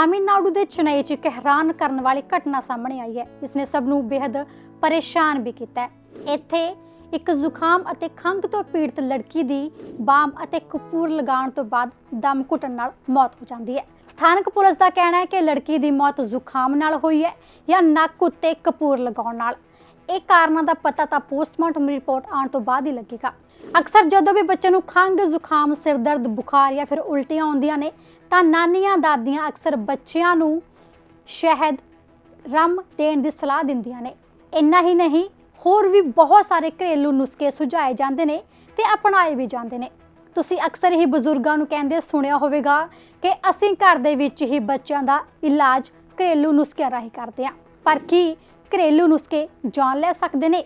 ਤਾਮਿਲਨਾਡੂ ਦੇ ਚੇਨਈ 'ਚ ਇੱਕ ਹੈਰਾਨ ਕਰਨ ਵਾਲੀ ਘਟਨਾ ਸਾਹਮਣੇ ਆਈ ਹੈ। ਇਸ ਨੇ ਸਭ ਨੂੰ ਬੇहद ਪਰੇਸ਼ਾਨ ਵੀ ਕੀਤਾ ਹੈ। ਇੱਥੇ ਇੱਕ ਜ਼ੁਕਾਮ ਅਤੇ ਖੰਘ ਤੋਂ ਪੀੜਤ ਲੜਕੀ ਦੀ ਬਾਮ ਅਤੇ ਕਪੂਰ ਲਗਾਉਣ ਤੋਂ ਬਾਅਦ ਦਮ ਘੁੱਟਣ ਨਾਲ ਮੌਤ ਹੋ ਜਾਂਦੀ ਹੈ। ਸਥਾਨਕ ਪੁਲਿਸ ਦਾ ਕਹਿਣਾ ਹੈ ਕਿ ਲੜਕੀ ਦੀ ਮੌਤ ਜ਼ੁਕਾਮ ਨਾਲ ਹੋਈ ਹੈ ਜਾਂ ਨੱਕ ਉੱਤੇ ਕਪੂਰ ਲਗਾਉਣ ਨਾਲ। ਇਹ ਕਾਰਨਾਂ ਦਾ ਪਤਾ ਤਾਂ ਪੋਸਟਮਾਰਟਮ ਰਿਪੋਰਟ ਆਉਣ ਤੋਂ ਬਾਅਦ ਹੀ ਲੱਗੇਗਾ। ਅਕਸਰ ਜਦੋਂ ਵੀ ਬੱਚੇ ਨੂੰ ਖੰਘ, ਜ਼ੁਕਾਮ, ਸਿਰ ਦਰਦ, ਬੁਖਾਰ ਜਾਂ ਫਿਰ ਉਲਟੀਆਂ ਆਉਂਦੀਆਂ ਨੇ, ਤਾਂ ਨਾਨੀਆਂ ਦਾਦੀਆਂ ਅਕਸਰ ਬੱਚਿਆਂ ਨੂੰ ਸ਼ਹਿਦ, ਰਮ ਦੇਣ ਦੀ ਸਲਾਹ ਦਿੰਦੀਆਂ ਨੇ। ਇੰਨਾ ਹੀ ਨਹੀਂ, ਹੋਰ ਵੀ ਬਹੁਤ ਸਾਰੇ ਘਰੇਲੂ ਨੁਸਖੇ ਸੁਝਾਏ ਜਾਂਦੇ ਨੇ ਤੇ ਅਪਣਾਏ ਵੀ ਜਾਂਦੇ ਨੇ। ਤੁਸੀਂ ਅਕਸਰ ਹੀ ਬਜ਼ੁਰਗਾਂ ਨੂੰ ਕਹਿੰਦੇ ਸੁਣਿਆ ਹੋਵੇਗਾ ਕਿ ਅਸੀਂ ਘਰ ਦੇ ਵਿੱਚ ਹੀ ਬੱਚਿਆਂ ਦਾ ਇਲਾਜ ਘਰੇਲੂ ਨੁਸਖਿਆਂ ਰਾਹੀਂ ਕਰਦੇ ਹਾਂ। ਪਰ ਕੀ ਘਰੇਲੂ ਨੁਸਖੇ ਜਾਨ ਲੈ ਸਕਦੇ ਨੇ?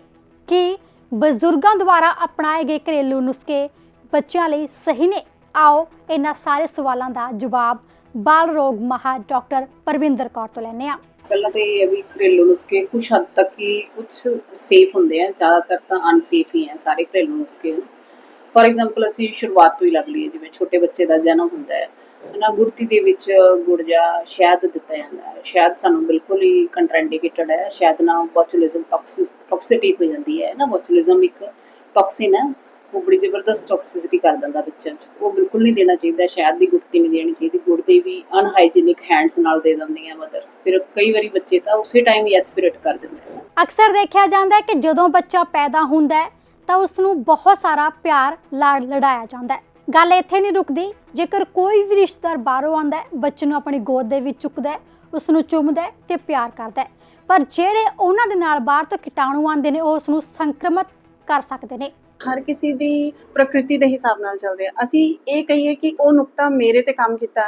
ਕਿ ਬਜ਼ੁਰਗਾਂ ਦੁਆਰਾ ਅਪਣਾਏ ਗਏ ਘਰੇਲੂ ਨੁਸਖੇ ਬੱਚਿਆਂ ਲਈ ਸਹੀ ਨੇ? ਆਓ ਇਹਨਾਂ ਸਾਰੇ ਸਵਾਲਾਂ ਦਾ ਜਵਾਬ ਬਾਲ ਰੋਗ ਮਾਹਰ ਡਾਕਟਰ ਪਰਵਿੰਦਰ ਕੌਰ ਤੋਂ ਲੈਣੇ ਆ ਪਹਿਲਾਂ ਤਾਂ ਇਹ ਵੀ ਘਰੇਲੂ ਨੁਸਖੇ ਕੁਝ ਹੱਦ ਤੱਕ ਹੀ ਕੁਝ ਸੇਫ ਹੁੰਦੇ ਆ, ਜ਼ਿਆਦਾਤਰ ਤਾਂ ਅਨਸੇਫ ਹੀ ਆ ਸਾਰੇ ਘਰੇਲੂ ਨੁਸਖੇ। ਫੋਰ ਐਗਜ਼ਾਮਪਲ ਅਸੀਂ ਸ਼ੁਰੂਆਤ ਤੋਂ ਹੀ ਲੱਗ ਲਈਏ, ਜਿਵੇਂ ਛੋਟੇ ਬੱਚੇ ਦਾ ਜਨਮ ਹੁੰਦਾ ਹੈ। ਨਾ ਗੁੜਤੀ ਦੇ ਵਿੱਚ ਗੁੜ ਜਾਂ ਸ਼ਹਿਦ ਦਿੱਤਾ ਜਾਂਦਾ ਹੈ। ਸ਼ਹਿਦ ਸਾਨੂੰ ਬਿਲਕੁਲ ਹੀ ਕੰਟਰਾਇੰਡੀਕੇਟਡ ਹੈ। ਸ਼ਹਿਦ ਨਾਲ ਬੋਚੂਲਿਜ਼ਮ ਟੌਕਸਿਟੀ ਹੋ ਜਾਂਦੀ ਹੈ। ਨਾ ਬੋਚੂਲਿਜ਼ਮ ਇੱਕ ਟੌਕਸਿਨ ਹੈ। ਉਹ ਬੜੀ ਜ਼ਬਰਦਸਤ ਟੌਕਸਿਸਿਟੀ ਕਰ ਦਿੰਦਾ ਬੱਚਿਆਂ 'ਚ। ਉਹ ਬਿਲਕੁਲ ਨਹੀਂ ਦੇਣਾ ਚਾਹੀਦਾ। ਸ਼ਹਿਦ ਦੀ ਗੁੜਤੀ ਨਹੀਂ ਦੇਣੀ ਚਾਹੀਦੀ। ਗੁੜ ਦੇ ਵੀ ਅਨਹਾਈਜੀਨਿਕ ਹੈਂਡਸ ਨਾਲ ਦੇ ਦਿੰਦੀਆਂ ਮਦਰਸ ਫਿਰ ਕਈ ਵਾਰੀ ਬੱਚੇ ਤਾਂ ਉਸੇ ਟਾਈਮ ਹੀ ਐਸਪੀਰੇਟ ਕਰ ਦਿੰਦੇ ਅਕਸਰ ਦੇਖਿਆ ਜਾਂਦਾ ਹੈ ਕਿ ਜਦੋਂ ਬੱਚਾ ਪੈਦਾ ਹੁੰਦਾ ਹੈ, ਤਾਂ ਉਸ ਨੂੰ ਬਹੁਤ ਸਾਰਾ ਪਿਆਰ ਲਾਡ ਲੜਾਇਆ ਜਾਂਦਾ ਹੈ। ਗੱਲ ਇੱਥੇ ਨਹੀਂ ਰੁਕਦੀ। ਜੇਕਰ ਕੋਈ ਵੀ ਰਿਸ਼ਤੇਦਾਰ ਬਾਹਰੋਂ ਆਉਂਦਾ ਹੈ, ਬੱਚੇ ਨੂੰ ਆਪਣੀ ਗੋਦ ਦੇ ਵਿੱਚ ਚੁੱਕਦਾ ਹੈ ਉਸ ਨੂੰ ਚੁੰਮਦਾ ਹੈ ਤੇ ਪਿਆਰ ਕਰਦਾ ਹੈ। ਪਰ ਜਿਹੜੇ ਉਹਨਾਂ ਦੇ ਨਾਲ ਬਾਹਰ ਤੋਂ ਕੀਟਾਣੂ ਆਉਂਦੇ ਨੇ, ਉਹ ਉਸ ਨੂੰ ਸੰਕਰਮਤ ਕਰ ਸਕਦੇ ਨੇ। ਹਰ ਕਿਸੇ ਦੀ ਪ੍ਰਕਿਰਤੀ ਦੇ ਹਿਸਾਬ ਨਾਲ ਚੱਲਦੇ ਆ। ਅਸੀਂ ਇਹ ਕਹੀਏ ਕਿ ਉਹ ਨੁਕਤਾ ਮੇਰੇ ਤੇ ਕੰਮ ਕੀਤਾ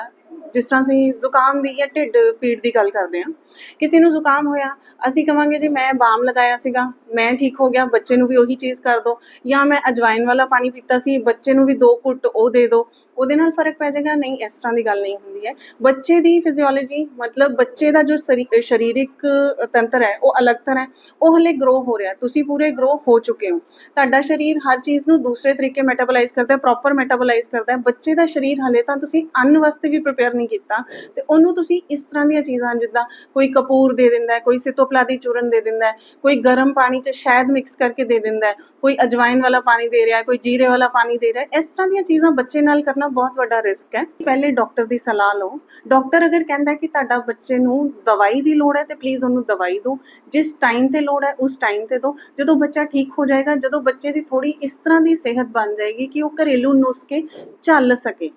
ਜਿਸ ਤਰ੍ਹਾਂ ਅਸੀਂ ਜ਼ੁਕਾਮ ਦੀ ਜਾਂ ਢਿੱਡ ਪੀੜ ਦੀ ਗੱਲ ਕਰਦੇ ਹਾਂ, ਕਿਸੇ ਨੂੰ ਜ਼ੁਕਾਮ ਹੋਇਆ, ਅਸੀਂ ਕਵਾਂਗੇ ਜੀ ਮੈਂ ਬਾਮ ਲਗਾਇਆ ਸੀਗਾ, ਮੈਂ ਠੀਕ ਹੋ ਗਿਆ, ਬੱਚੇ ਨੂੰ ਵੀ ਉਹੀ ਚੀਜ਼ ਕਰ ਦਿਓ ਜਾਂ ਮੈਂ ਅਜਵਾਇਨ ਵਾਲਾ ਪਾਣੀ ਪੀਤਾ ਸੀ, ਬੱਚੇ ਨੂੰ ਵੀ ਦੋ ਘੁੱਟ ਉਹ ਦੇ ਦਿਓ ਉਹਦੇ ਨਾਲ ਫ਼ਰਕ ਪੈ ਜਾਏਗਾ? ਨਹੀਂ, ਇਸ ਤਰ੍ਹਾਂ ਦੀ ਗੱਲ ਨਹੀਂ ਹੁੰਦੀ ਹੈ। ਬੱਚੇ ਦੀ ਫਿਜ਼ੀਓਲੋਜੀ ਮਤਲਬ ਬੱਚੇ ਦਾ ਜੋ ਸਰੀ- ਸਰੀਰਕ ਤੰਤਰ ਹੈ, ਉਹ ਅਲੱਗ ਤਰ੍ਹਾਂ ਹੈ। ਉਹ ਹਲੇ ਗਰੋ ਹੋ ਰਿਹਾ। ਤੁਸੀਂ ਪੂਰੇ ਗਰੋ ਹੋ ਚੁੱਕੇ ਹੋ। ਤੁਹਾਡਾ ਸਰੀਰ ਹਰ ਚੀਜ਼ ਨੂੰ ਦੂਸਰੇ ਤਰੀਕੇ ਮੈਟਾਬੋਲਾਈਜ਼ ਕਰਦਾ ਹੈ ਪ੍ਰੋਪਰ ਮੈਟਾਬੋਲਾਈਜ਼ ਕਰਦਾ ਹੈ। ਬੱਚੇ ਦਾ ਸਰੀਰ ਹਲੇ ਤਾਂ ਤੁਸੀਂ ਅੰਨ ਵਾਸਤੇ ਵੀ ਪ੍ਰਿਪੇਅਰ ਨਹੀਂ ਕੀਤਾ ਤੇ ਉਹਨੂੰ ਤੁਸੀਂ ਇਸ ਤਰ੍ਹਾਂ ਦੀਆਂ ਚੀਜ਼ਾਂ, ਜਿੱਦਾਂ ਕੋਈ ਕਪੂਰ ਦੇ ਦਿੰਦਾ ਹੈ, ਕੋਈ ਸਿਤੋਪਲਾਦੀ ਚੂਰਨ ਦੇ ਦਿੰਦਾ ਹੈ, ਕੋਈ ਗਰਮ ਪਾਣੀ 'ਚ ਸ਼ਹਿਦ ਮਿਕਸ ਕਰਕੇ ਦੇ ਦਿੰਦਾ ਹੈ, ਕੋਈ ਅਜਵਾਇਨ ਵਾਲਾ ਪਾਣੀ ਦੇ ਰਿਹਾ ਹੈ ਕੋਈ ਜੀਰੇ ਵਾਲਾ ਪਾਣੀ ਦੇ ਰਿਹਾ ਹੈ ਇਸ ਤਰ੍ਹਾਂ ਦੀਆਂ ਚੀਜ਼ਾਂ ਬੱਚੇ ਨਾਲ ਕਰਨਾ ਬਹੁਤ ਵੱਡਾ ਰਿਸਕ ਹੈ। ਪਹਿਲੇ ਡਾਕਟਰ ਦੀ ਸਲਾਹ ਲਓ। ਡਾਕਟਰ ਅਗਰ ਕਹਿੰਦਾ ਕਿ ਤੁਹਾਡਾ ਬੱਚੇ ਨੂੰ ਦਵਾਈ ਦੀ ਲੋੜ ਹੈ, ਤੇ ਪਲੀਜ਼ ਉਹਨੂੰ ਦਵਾਈ ਦਿਓ। ਜਿਸ ਟਾਈਮ ਤੇ ਲੋੜ ਹੈ, ਉਸ ਟਾਈਮ ਤੇ ਦਿਓ। ਜਦੋਂ ਬੱਚਾ ਠੀਕ ਹੋ ਜਾਏਗਾ, ਜਦੋਂ ਬੱਚੇ ਦੀ ਥੋੜੀ ਇਸ ਤਰ੍ਹਾਂ ਦੀ ਸਿਹਤ ਬਣ ਜਾਏਗੀ ਕਿ ਉਹ ਘਰੇਲੂ ਨੁਸਖੇ ਚੱਲ ਸਕੇ।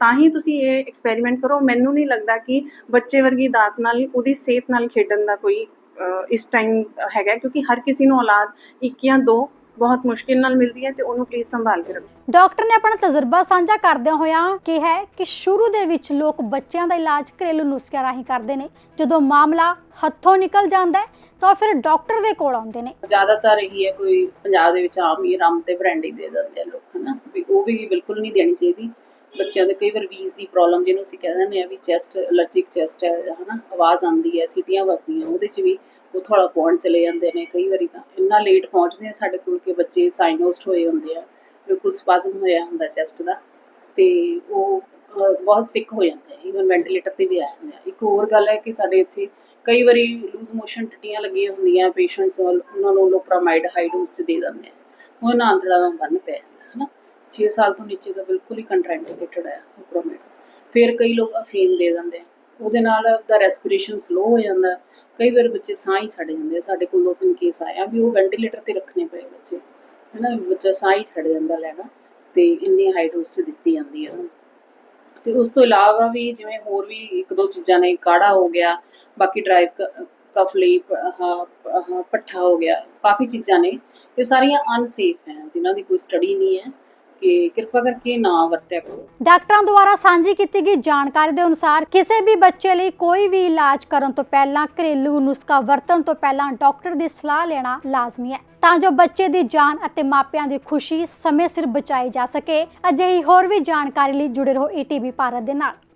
ਤਾਂ ਹੀ ਤੁਸੀਂ ਇਹ ਐਕਸਪੈਰੀਮੈਂਟ ਕਰੋ। ਮੈਨੂੰ ਨਹੀਂ ਲੱਗਦਾ ਕਿ ਬੱਚੇ ਵਰਗੀ ਦਾਤ ਨਾਲ, ਉਹਦੀ ਸਿਹਤ ਨਾਲ ਖੇਡਣ ਦਾ ਕੋਈ ਇਸ ਟਾਈਮ ਹੈਗਾ। ਕਿਉਂਕਿ ਹਰ ਕਿਸੇ ਨੂੰ ਔਲਾਦ ਇੱਕ ਜਾਂ ਦੋ ਬਹੁਤ ਮੁਸ਼ਕਿਲ ਨਾਲ ਮਿਲਦੀ ਹੈ ਤੇ ਉਹਨੂੰ ਪਲੀਜ਼ ਸੰਭਾਲ ਕੇ ਰੱਖੋ। ਡਾਕਟਰ ਨੇ ਆਪਣਾ ਤਜਰਬਾ ਸਾਂਝਾ ਕਰਦਿਆਂ ਹੋਇਆਂ ਕਿਹਾ ਹੈ ਕਿ ਸ਼ੁਰੂ ਦੇ ਵਿੱਚ ਲੋਕ ਬੱਚਿਆਂ ਦਾ ਇਲਾਜ ਘਰੇਲੂ ਨੁਸਖਿਆਂ ਰਾਹੀਂ ਕਰਦੇ ਨੇ। ਜਦੋਂ ਮਾਮਲਾ ਹੱਥੋਂ ਨਿਕਲ ਜਾਂਦਾ ਹੈ ਤਾਂ ਫਿਰ ਡਾਕਟਰ ਦੇ ਕੋਲ ਆਉਂਦੇ ਨੇ। ਜ਼ਿਆਦਾਤਰ ਇਹੀ ਹੈ ਕੋਈ ਪੰਜਾਬ ਦੇ ਵਿੱਚ ਆਮ ਹੀ ਰਮ ਤੇ ਬਰੈਂਡੀ ਦੇ ਦਿੰਦੇ ਆ ਲੋਕ ਹਨਾ? ਵੀ ਉਹ ਵੀ ਬਿਲਕੁਲ ਨਹੀਂ ਦੇਣੀ ਚਾਹੀਦੀ। ਬੱਚਿਆਂ ਦੇ ਕਈ ਵਾਰ ਵੀਜ਼ ਦੀ ਪ੍ਰੋਬਲਮ ਜਿਹਨੂੰ ਅਸੀਂ ਕਹਿ ਦਿੰਦੇ ਆ ਵੀ ਚੈਸਟ ਅਲਰਜਿਕ ਚੈਸਟ ਹੈ ਹਨਾ? ਆਵਾਜ਼ ਆਉਂਦੀ ਹੈ ਸੀਟੀਆਂ ਵੱਜਦੀਆਂ ਉਹਦੇ 'ਚ ਵੀ ਉਹ ਪਹੁੰਚ ਚਲੇ ਜਾਂਦੇ ਨੇ ਕਈ ਵਾਰੀ ਤਾਂ। ਇੰਨਾ ਲੇਟ ਪਹੁੰਚਦੇ ਆ ਸਾਡੇ ਕੋਲ ਕਿ ਬੱਚੇ ਸਾਈਨੋਸਟ ਹੋਏ ਹੁੰਦੇ ਆ। ਬਿਲਕੁਲ ਸਪਾਜ਼ਮ ਹੋਇਆ ਹੁੰਦਾ ਚੈਸਟ ਦਾ। ਤੇ ਉਹ ਬਹੁਤ ਸਿੱਕ ਹੋ ਜਾਂਦੇ ਆ। ਇਵਨ ਵੈਂਟੀਲੇਟਰ ਤੇ ਵੀ ਆ ਜਾਂਦੇ ਇੱਕ ਹੋਰ ਗੱਲ ਹੈ ਕਿ ਸਾਡੇ ਇੱਥੇ ਕਈ ਵਾਰੀ ਲੂਜ਼ ਮੋਸ਼ਨ ਟੱਟੀਆਂ ਲੱਗੀਆਂ ਹੁੰਦੀਆਂ ਪੇਸ਼ੈਂਟਸ ਉਹਨਾਂ ਨੂੰ ਲੋਪਰਾਮਾਈਡ ਹਾਈ ਡੋਜ਼ 'ਚ ਦੇ ਦਿੰਦੇ ਆ। ਉਹ ਨਾ ਅੰਦਰਾਂ ਦਾ ਬੰਨ ਪੈ ਜਾਂਦਾ, ਹਨਾ? 6 ਸਾਲ ਤੋਂ ਨੀਚੇ ਤਾਂ ਬਿਲਕੁਲ ਹੀ ਕੰਟਰਾਇੰਡੀਕੇਟਡ ਹੈ ਲੋਪਰਾਮਾਈਡ ਫਿਰ ਕਈ ਲੋਕ ਅਫੀਮ ਦੇ ਦਿੰਦੇ ਆ। ਉਹਦੇ ਨਾਲ ਦਾ ਰੈਸਪੀਰੇਸ਼ਨ ਸਲੋ ਹੋ ਜਾਂਦਾ। ਕਈ ਵਾਰ ਬੱਚੇ ਸਾਹ ਹੀ ਛੱਡ ਜਾਂਦੇ ਸਾਡੇ ਕੋਲ ਦੋ ਤਿੰਨ ਕੇਸ ਆਇਆ ਵੀ ਉਹ ਵੈਂਟੀਲੇਟਰ ਤੇ ਰੱਖਣੇ ਪਏ ਬੱਚੇ। ਹਨਾ, ਬੱਚਾ ਸਾਹ ਹੀ ਛੱਡ ਜਾਂਦਾ ਲੈਣਾ ਤੇ ਇੰਨੀ ਹਾਈ ਡੋਜ਼ 'ਚ ਦਿੱਤੀ ਜਾਂਦੀ ਹੈ ਉਹਨੂੰ ਤੇ ਉਸ ਤੋਂ ਇਲਾਵਾ ਵੀ ਜਿਵੇਂ ਹੋਰ ਵੀ ਇੱਕ ਦੋ ਚੀਜ਼ਾਂ ਨੇ, ਕਾੜਾ ਹੋ ਗਿਆ, ਬਾਕੀ ਡਰਾਈਵ ਕਫ ਲਈ ਪੱਠਾ ਹੋ ਗਿਆ, ਕਾਫੀ ਚੀਜ਼ਾਂ ਨੇ। ਇਹ ਸਾਰੀਆਂ ਅਨਸੇਫ ਹੈ, ਜਿਨ੍ਹਾਂ ਦੀ ਕੋਈ ਸਟੱਡੀ ਨਹੀਂ ਹੈ। ਕਿ ਕਿਰਪਾ ਕਰਕੇ ਨਾ ਵਰਤਿਆ ਕਰੋ। ਡਾਕਟਰਾਂ ਦੁਆਰਾ ਸਾਂਝੀ ਕੀਤੀ ਗਈ ਜਾਣਕਾਰੀ ਦੇ ਅਨੁਸਾਰ ਕਿਸੇ ਵੀ ਬੱਚੇ ਲਈ ਕੋਈ ਵੀ ਇਲਾਜ ਕਰਨ ਤੋਂ ਪਹਿਲਾਂ ਘਰੇਲੂ ਨੁਸਖਾ ਵਰਤਣ ਤੋਂ ਪਹਿਲਾਂ ਡਾਕਟਰ ਦੀ ਸਲਾਹ ਲੈਣਾ ਲਾਜ਼ਮੀ ਹੈ। ਤਾਂ ਜੋ ਬੱਚੇ ਦੀ ਜਾਨ ਅਤੇ ਮਾਪਿਆਂ ਦੀ ਖੁਸ਼ੀ ਸਮੇਂ ਸਿਰ ਬਚਾਈ ਜਾ ਸਕੇ। ਅਜਿਹੀ ਹੋਰ ਵੀ ਜਾਣਕਾਰੀ ਲਈ ਜੁੜੇ ਰਹੋ ਏਟੀਵੀ ਭਾਰਤ ਦੇ ਨਾਲ।